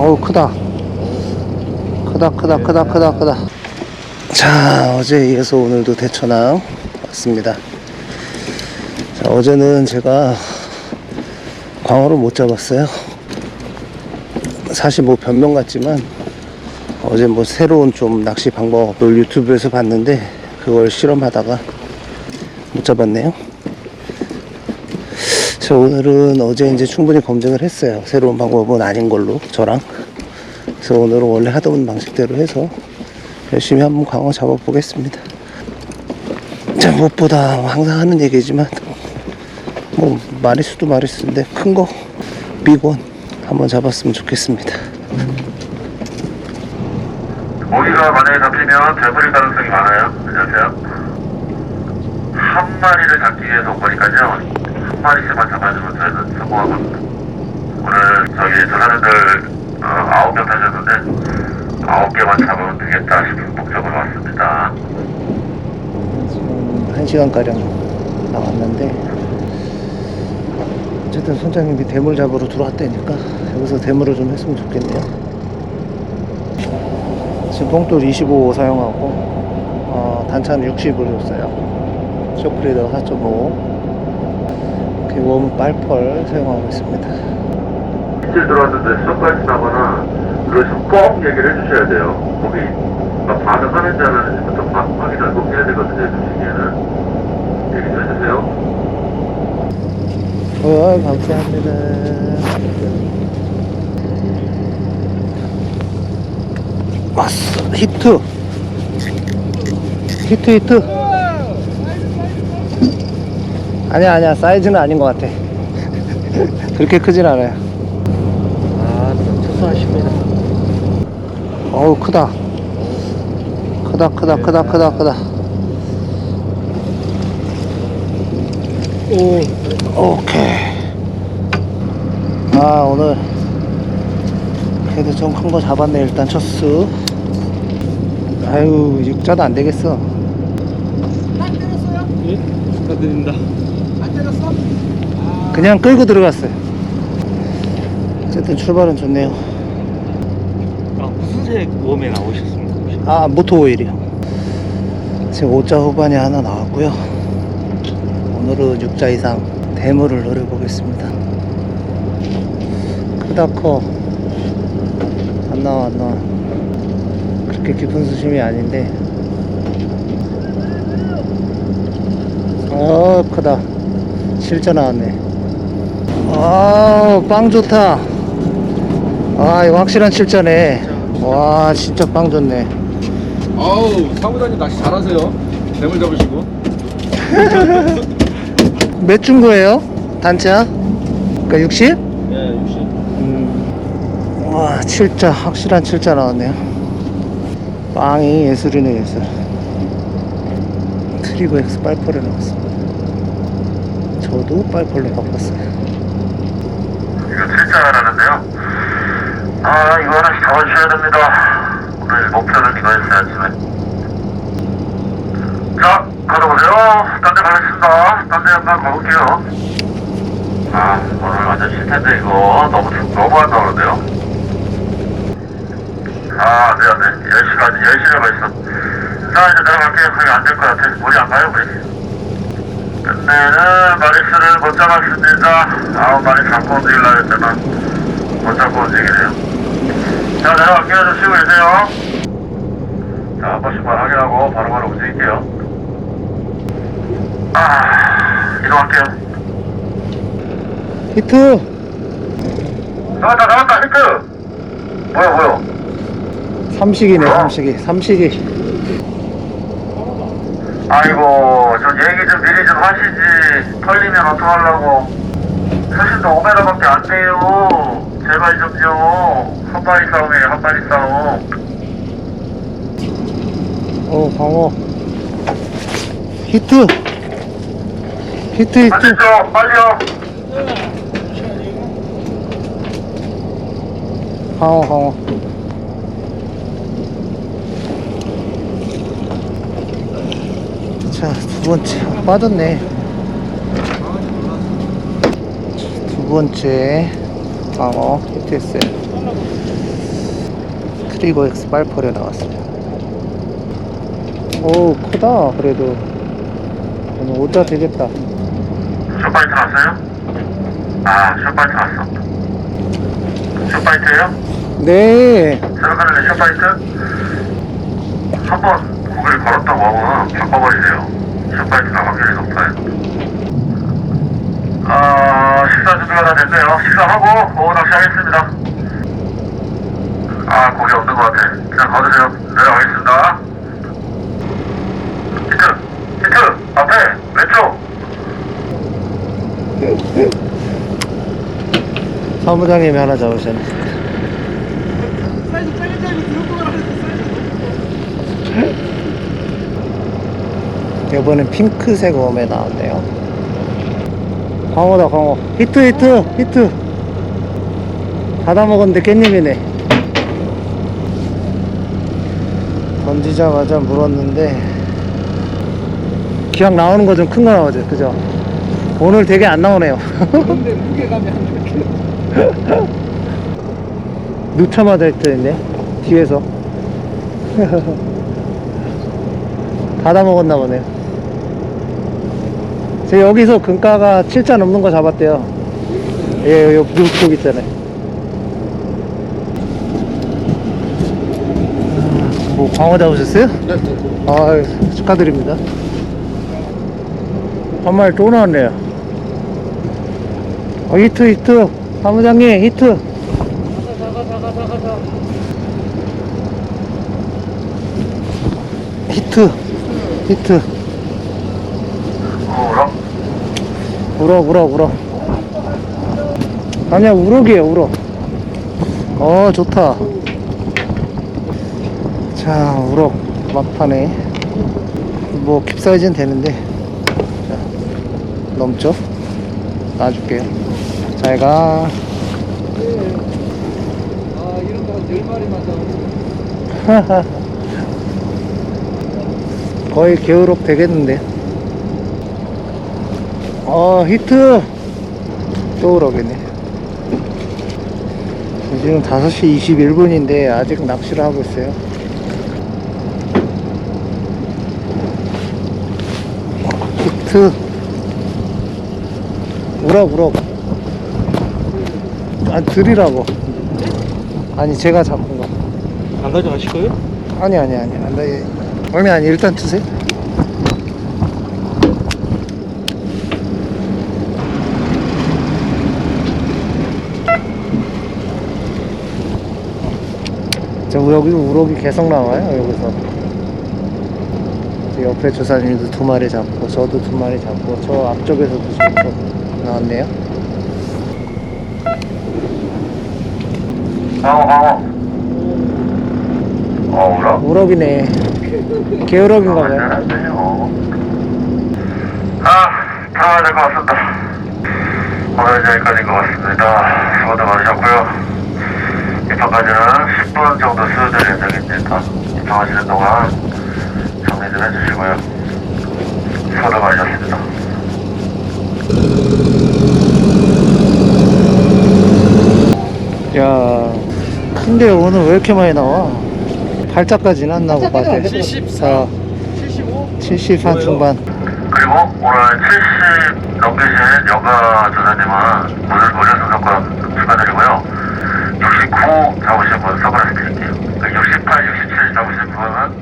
어우 크다. 크다 크다 크다 크다 크다. 자 어제에 이어서 오늘도 대천항 왔습니다. 자 어제는 제가 광어를 못 잡았어요. 사실 뭐 변명 같지만 어제 뭐 새로운 좀 낚시 방법을 유튜브에서 봤는데 그걸 실험하다가 못 잡았네요 자 오늘은 어제 이제 충분히 검증을 했어요 새로운 방법은 아닌 걸로 저랑 그래서 오늘은 원래 하던 방식대로 해서 열심히 한번 광어 잡아보겠습니다. 자, 무엇보다 항상 하는 얘기지만, 뭐, 마리수도 마리수인데, 큰 거, 비건 한번 잡았으면 좋겠습니다. 고기가 만약에 잡히면 배부릴 가능성이 많아요. 안녕하세요. 한 마리를 잡기 위해서 온 거니까요. 한 마리씩만 잡아주면 저희는 성공하거든요. 오늘 저기 저 사람들 어, 아홉 명 타셨는데 아홉 개만 잡으면 되겠다 싶은 목적으로 왔습니다. 지금 한 시간 가량 나왔는데, 어쨌든 선장님이 대물 잡으러 들어왔다니까, 여기서 대물을 좀 했으면 좋겠네요. 지금 봉돌 25 사용하고, 어, 단차는 60을 줬어요. 쇼크리더 4.5, 원 빨펄 사용하고 있습니다. 이제 들어왔는데 수업까지 나거나 그래서 꼭 얘기를 해주셔야 돼요. 거기 막 반응하는지 안 하는지부터 막 확인을 꼭 해야 되거든요. 그 시기에는 얘기 좀 해주세요. 어, 감사합니다. 왔어, 히트. 히트, 히트. 아니야, 아니야, 사이즈는 아닌 것 같아. 그렇게 크진 않아요. 아, 투수하십니다. 어우, 크다. 크다, 크다, 크다, 크다, 크다. 오, 오케이. 아, 오늘 그래도 좀 큰 거 잡았네. 일단 첫 수. 아유, 육자도 안 되겠어. 예? 축하드립니다. 그냥 끌고 들어갔어요. 어쨌든 출발은 좋네요. 아, 무슨 색 웜에 나오셨습니까? 혹시? 아, 모토 오일이요. 지금 5자 후반에 하나 나왔고요. 오늘은 6자 이상 대물을 노려보겠습니다. 크다 커. 안 나와, 안 나와. 그렇게 깊은 수심이 아닌데. 어, 크다. 실자 나왔네. 아, 빵 좋다. 아, 이거 확실한 실자네. 와, 진짜 빵 좋네. 아우, 사무장님 낚시 잘하세요. 뱀을 잡으시고. 몇 준 거예요? 단차? 그니까 60? 예, 60. 음. 와, 7자, 확실한 7자 나왔네요. 빵이 예술이네, 예술. 트리거 X 빨펄에 나왔습니다. 저도 빨펄로 바꿨어요. 이거 출자하라는데요. 아, 이거 하나씩 잡아주셔야 됩니다. 오늘 목표는 이거였어요, 아침에. 자, 가져보세요. 딴데 가겠습니다. 딴데 한번 가볼게요. 아, 오늘 완전 실패인데, 이거. 너무, 너무 한다 그러는데요. 아, 안 돼, 안 돼. 10시가, 10시라고 했어. 자, 이제 내려갈게요. 거기 안될 것 같아. 우리 안 가요, 우리? 끝내는 마리스를 못 잡았습니다. 아홉 마리 잡고 움직이려고 했지만 못 잡고 움직이네요. 자, 내려갈게요. 좀 쉬고 계세요. 자, 한 번씩만 확인하고 바로바로 움직일게요. 아, 이동할게요. 히트! 나왔다, 나왔다, 히트! 뭐야, 뭐야? 삼식이네, 삼식이. 삼식이. 아이고, 좀 얘기 좀 미리 좀 하시지. 털리면 어떡하려고. 수심도 5m밖에 안 돼요. 제발 좀요. 한 마리 싸움이에요, 한 마리 싸움. 어, 방어. 히트! 히트, 히트! 하시죠, 빨리요. 방어, 방어. 자, 두 번째. 아, 빠졌네. 두 번째 방어 히트했어요. 트리거 X 빨펄에 나왔어요. 오, 크다, 그래도. 오늘 오자 되겠다. 쇼파이트 왔어요? 아, 쇼파이트 왔어. 쇼파이트예요? 네. 생각하는데 쇼파이트? 한번 고개를 걸었다고 하고 바꿔버리세요. 쇼파이트가 확률이 높아요. 아, 식사 준비가 다 됐네요. 식사하고 오후 낚시 하겠습니다. 아, 고기 없는 것 같아. 그냥 거두세요. 내려가겠습니다. 히트! 히트! 앞에! 왼쪽! 사무장님이 하나 잡으셨네. 사이즈 작은 사이즈 들어오고 가라는데 이번엔 핑크색 웜에 나왔네요. 광어다, 광어. 히트, 히트, 히트. 받아 먹었는데 깻잎이네. 던지자마자 물었는데, 기왕 나오는 거 좀 큰 거 나오죠, 그죠? 오늘 되게 안 나오네요. 근데 무게감이 한 이렇게 누차마자 했더니 뒤에서 받아 먹었나 보네요. 제 여기서 금가가 7자 넘는 거 잡았대요. 예, 요 물속 있잖아요. 뭐 광어 잡으셨어요? 아, 축하드립니다. 한 마리 또 나왔네요. 어, 히트, 히트. 사무장님, 히트. 히트 히트 어, 우럭? 우럭 우럭 아니야 우럭이에요 우럭. 어 좋다. 자 우럭 막판에 뭐 캡사이즈는 되는데. 자, 넘죠? 놔줄게요. 잘가. 아 이런 거한 10마리만 잡으면 거의 게으록 되겠는데 어 히트. 또 그러겠네. 지금 5시 21분인데 아직 낚시를 하고 있어요. 히트. 우럭 우럭. 아 드리라고. 아니 제가 잡은 거. 안 가져가실 거예요? 아니 아니 아니. 아니 아니 아니 일단 드세요 저 여기 우럭이 계속 나와요 여기서 저 옆에 조사님도 두 마리 잡고 저도 두 마리 잡고 저 앞쪽에서도 잡고 나왔네요 광어. 어, 우럭? 우럭이네 게으럭인가 봐요 안 되죠. 아, 들어가야 될것 같습니다. 오늘 여기까지인 것 같습니다. 수고들 많으셨고요. 입항까지는 10분 정도 수요될 예정입니다. 입항하시는 동안 정리 좀 해주시고요. 수고들 많으셨습니다. 야, 근데 오늘 왜 이렇게 많이 나와? 팔자까지는 안 나고 봐도 74, 75? 70한 중반. 그리고 오늘 70 넘기신 여가 조사님은 오늘 무료 수속권 69 잡으신 분 선물해 드릴게요. 68, 67 잡으신 분은